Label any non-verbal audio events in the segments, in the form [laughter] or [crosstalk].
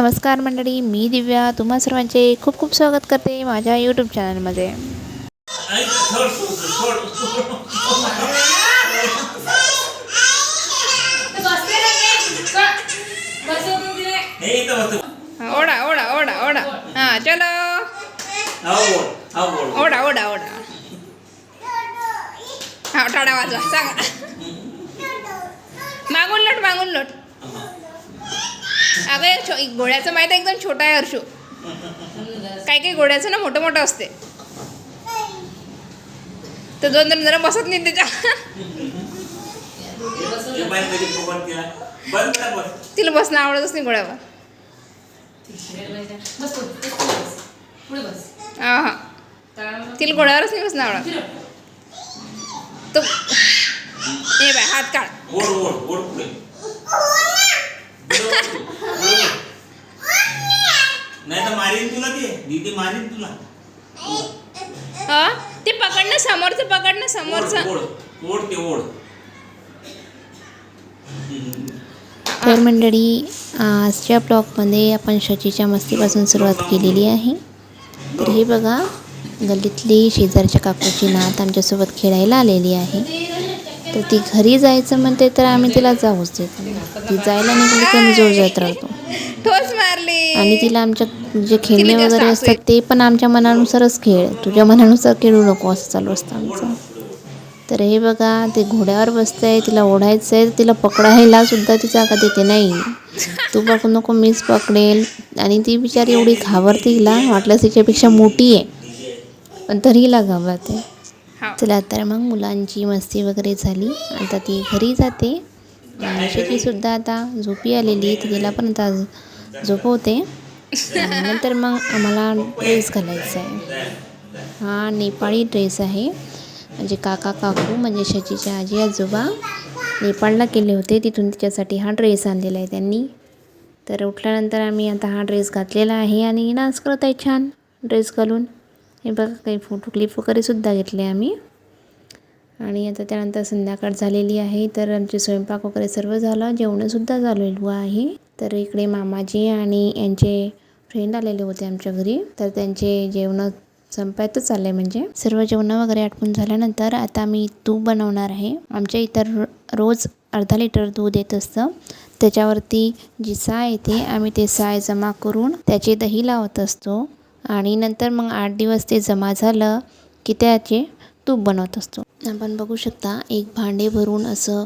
नमस्कार मंडळी मी दिव्या. तुम्हा सर्वांचे खूप खूप स्वागत करते माझ्या यूट्यूब चॅनलमध्ये ओढा ओढा ओढा ओढा. हां चलो. ओढा ओढा ओढा. हा टाळा वाजवा सांगा. मागून लोट मागून लोट. अगं घोड्याचं माहीत एकदम छोटा आहे हर्षू. काही काही घोड्याचं ना मोठं मोठं असते. तर दोन दोन जरा बसत नाही त्याच्या. तिला बसणं आवडतच नाही घोड्यावर. हा हा. तिला घोड्यावरच नाही बसणं आवडत. तो हे बाय हात काढ ओढ, ओढ, ओढ पुढे. पुढे ओढ तू, पुढे ओढ. नाही तर मारीन तुला ते मारीन तुला. हा? ते पकडणं समोरचं पकडणं ओढ समोरचं. ओढ ओढ ते ओढ. तर मंडळी आजच्या ब्लॉगमध्ये आपण शचीच्या मस्तीपासून सुरुवात केलेली आहे. तर हे बघा गल्लीतली शेजारच्या काकूची नात आमच्यासोबत खेळायला आलेली आहे. तर ती घरी जायचं म्हणते तर आम्ही तिला जाऊच देत ती जायला निघली की आम्ही जोर जात राहतो ठोस मारली. आणि तिला आमच्या जे खेळणे वगैरे असतात ते पण आमच्या मनानुसारच खेळ. तुझ्या मनानुसार खेळू नको असं चालू असतं आमचं. तर हे बघा ते घोड्यावर बसतं आहे तिला ओढायचं आहे तिला पकडायला सुद्धा तिचा का देते नाही. तू पकडू नको मीच पकडेल. आणि ती बिचारी एवढी घाबरते हिला वाटलं तिच्यापेक्षा मोठी आहे. पण तरी हिला घाबरते. चला तर मग मुलांची मस्ती वगैरे झाली. आता ती घरी जाते. आणि आता झोपी आलेली तर तिला पण आता झोपवते नंतर मग आम्हाला ड्रेस घालायचा आहे हा नेपाळी ड्रेस आहे. म्हणजे काका काकू म्हणजे शचीच्या आजी आजोबा नेपाळला केले होते. तिथून तिच्यासाठी हा ड्रेस आणलेला आहे त्यांनी. तर उठल्यानंतर आम्ही आता हा ड्रेस घातलेला आहे आणि डान्स करत आहे छान. ड्रेस घालून. हे बघा काही फोटो क्लिप वगैरेसुद्धा घेतले आम्ही. आणि आता त्यानंतर संध्याकाळ झालेली आहे तर आमचे स्वयंपाक वगैरे सर्व झालं जेवणंसुद्धा झालेलं आहे. तर इकडे मामाजी आणि यांचे फ्रेंड आलेले होते आमच्या घरी. तर त्यांचे जेवणं संपायतच आलं म्हणजे. सर्व जेवणं वगैरे आटपून झाल्यानंतर आता मी तूप बनवणार आहे. आमच्या इतर रो- रोज अर्धा लिटर दूध येत असतं. त्याच्यावरती जी साय येते आम्ही ते साय जमा करून त्याचे दही लावत असतो. आणि नंतर मग आठ दिवस ते जमा झालं की त्याचे तूप बनवत असतो. आपण बघू शकता एक भांडे भरून असं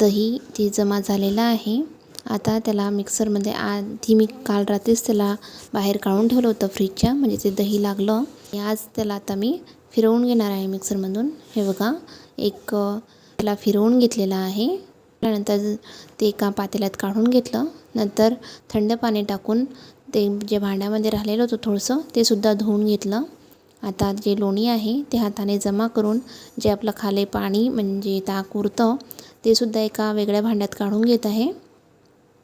दही ते जमा झालेलं आहे. आता त्याला मिक्सरमध्ये आधी मी काल रात्रीच त्याला बाहेर काढून ठेवलं होतं फ्रीजच्या म्हणजे ते दही लागलं. आज त्याला आता मी फिरवून घेणार आहे मिक्सरमधून हे बघा एक त्याला फिरवून घेतलेलं आहे. त्यानंतर ते एका पातेल्यात काढून घेतलं. नंतर थंड पाणी टाकून ते जे भांड्यामध्ये राहिलेलं होतं थोडंसं ते सुद्धा धुवून घेतलं. आता जे लोणी आहे ते हाताने जमा करून जे आपलं खाले पाणी म्हणजे ताक उरतं ते सुद्धा एका वेगळ्या भांड्यात काढून घेत आहे.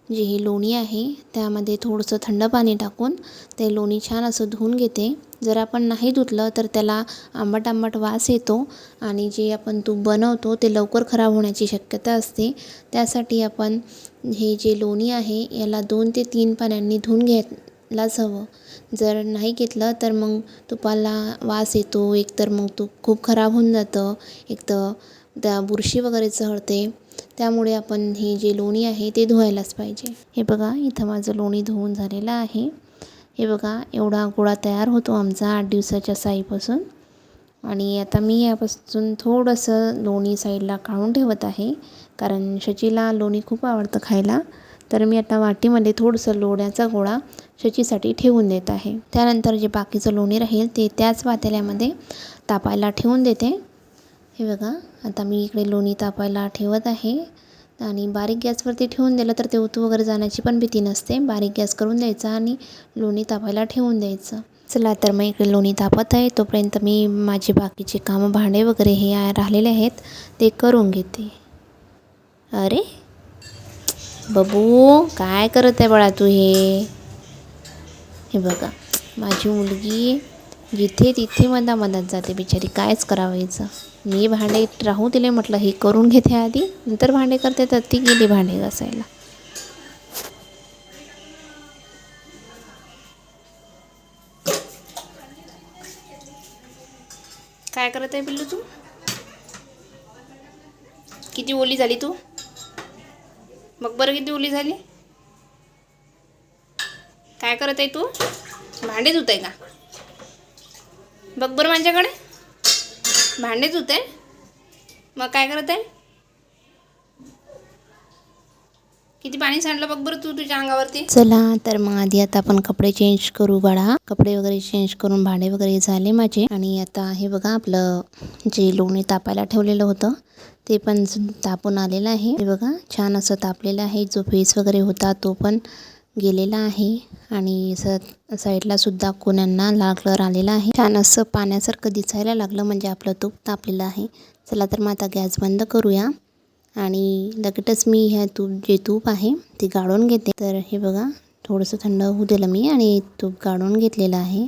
जे हे लोणी आहे त्यामध्ये थोडंसं थंड पाणी टाकून ते लोणी छान असं धुवून घेते. जर आपण नाही धुतलं तर त्याला आंबट आंबट वास येतो आणि जे आपण तूप बनवतो ते लवकर खराब होण्याची शक्यता असते. त्यासाठी आपण हे जे लोणी आहे याला दोन ते तीन पाण्यांनी धुवून घ्यायलाच हवं जर नाही घेतलं तर मग तुपाला वास येतो एकतर मग तूप खूप खराब होऊन जातं एक तर त्या बुरशी वगैरे चढते. त्यामुळे आपण हे जे लोणी आहे ते धुवायलाच पाहिजे. हे बघा इथं माझं लोणी धुवून झालेलं आहे. हे बघा एवढा गोळा तयार होतो आमचा आठ दिवसाच्या साईपासून. आणि आता मी यापासून थोडंसं लोणी साईडला काढून ठेवत आहे. कारण शचीला लोणी खूप आवडतं खायला. तर मी आता वाटीमध्ये थोडंसं लोण्याचा गोळा शचीसाठी ठेवून देत आहे. त्यानंतर जे बाकीचं लोणी राहील ते त्याच वातेल्यामध्ये तापायला ठेवून देते. हे बघा आता मी इकडे लोणी तापायला ठेवत आहे. आणि बारीक गॅसवरती ठेवून दिलं तर ते उतू वगैरे जाण्याची पण भीती नसते. बारीक गॅस करून द्यायचा आणि लोणी तापायला ठेवून द्यायचं. चला तर मग इकडे लोणी तापत आहे. तोपर्यंत मी माझे बाकीचे कामं भांडे वगैरे हे राहिलेले आहेत ते करून घेते. अरे बबू काय करत आहे बाळा तू हे? हे बघा माझी मुलगी जिथे तिथे मधा मधात जाते बिचारी कायच करावायचं? मी भांडे राहू दिले म्हटलं हे करून घेते आधी नंतर भांडे करते तर ती गेली भांडे घासायला. काय करत आहे बिल्लू तू? किती ओली झाली तू? मग बरं किती ओली झाली. काय करत आहे तू? भांडे धुत आहे का? बघ बरं माझ्याकडे. भांडे धुत आहे. मग काय करत आहे? किती पाणी सांडलं बघ बरं तू तुझ्या अंगावरती. चला तर मग आधी आता आपण कपडे चेंज करू बाळा. कपडे वगैरे चेंज करून भांडे वगैरे झाले माझे. आणि आता हे बघा आपलं जे लोणी तापायला ठेवलेलं होतं ते पण तापून आलेलं आहे. हे बघा छान असं तापलेलं आहे. जो फेस वगैरे होता तो पण गेलेला आहे. आणि स साईडला सुद्धा कोण्यांना लाल कलर आलेला आहे. छान असं पाण्यासारखं दिसायला लागलं म्हणजे आपलं तूप तापलेलं आहे. चला तर मग आता गॅस बंद करूया. आणि लगेचच मी ह्या तूप जे तूप आहे ते गाळून घेते. तर हे बघा थोडंसं थंड होऊ दिलं मी आणि तूप गाळून घेतलेलं आहे.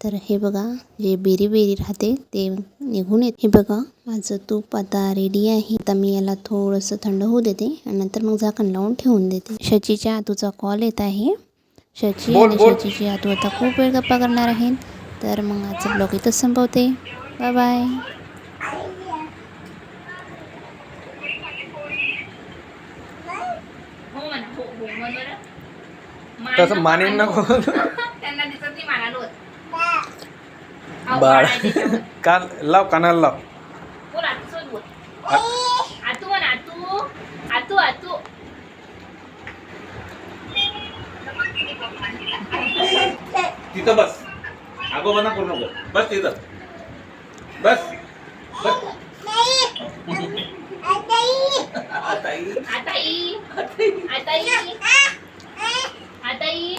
तर हे बघा जे बेरी बेरी राहते ते निघून येते. हे बघा माझं तूप आता रेडी आहे. आता मी याला थोडंसं थंड होऊ देते आणि नंतर मग झाकण लावून ठेवून देते. शचीच्या आतूचा कॉल येत आहे. शची आणि. शचीची आतू आता खूप वेळ गप्पा करणार आहेत. तर मग आजचा ब्लॉग इथंच संपवते. बाय बाय हो हो हो बरं. तसं मानेन नको. [laughs] त्यांना दिसत नाही मानालो बाळ. [laughs] कान लाव कानाला लाव. बोल आतू सोड बोल. आतू म्हण आतू. आतू आतू. तिथं बस. आगोबाना करू नको. बस तिथं. बस. बस. आताई. आताई.